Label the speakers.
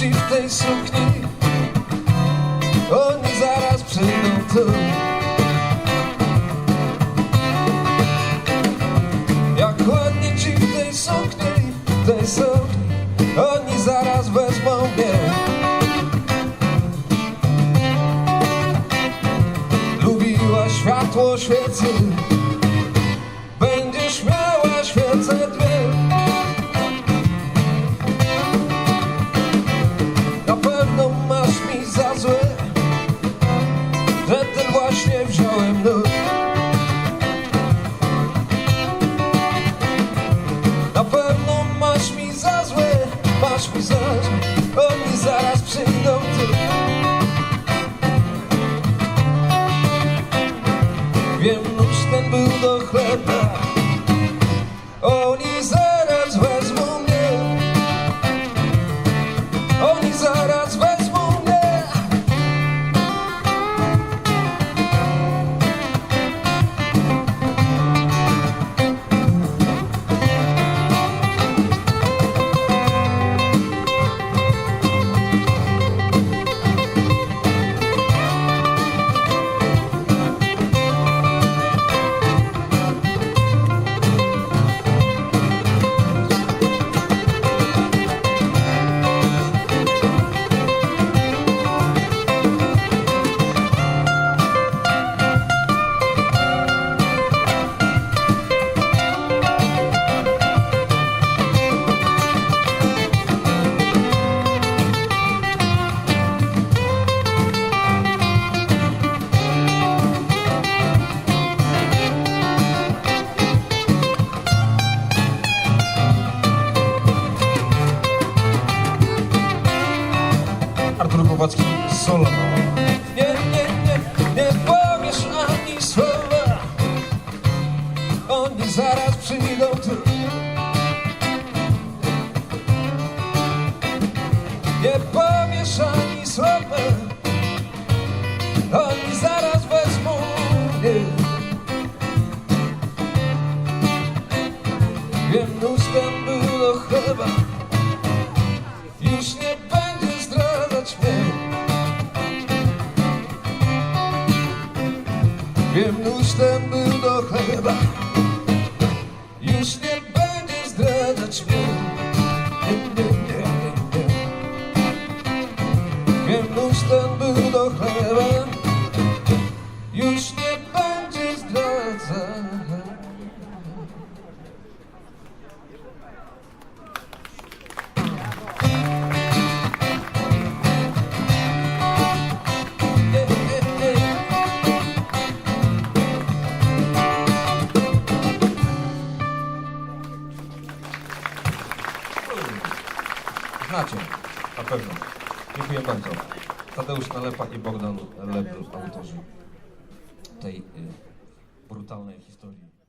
Speaker 1: ci w tej sukni. Oni zaraz przyjdą tu Jak ładnie ci w tej sukni, w tej sukni. Oni zaraz wezmą mnie. Lubiła światło świecy. Będziesz miała świecę dwie
Speaker 2: Jesus. Słowacki solo.
Speaker 1: Ten był do chleba Już nie będzie zdradzać mnie Nie, nie, nie, nie, nie. Wiem, ten był do chleba
Speaker 2: Znacie, na pewno. Dziękuję bardzo. Tadeusz Nalepa i Bogdan Lebel, autorzy tej y, brutalnej historii.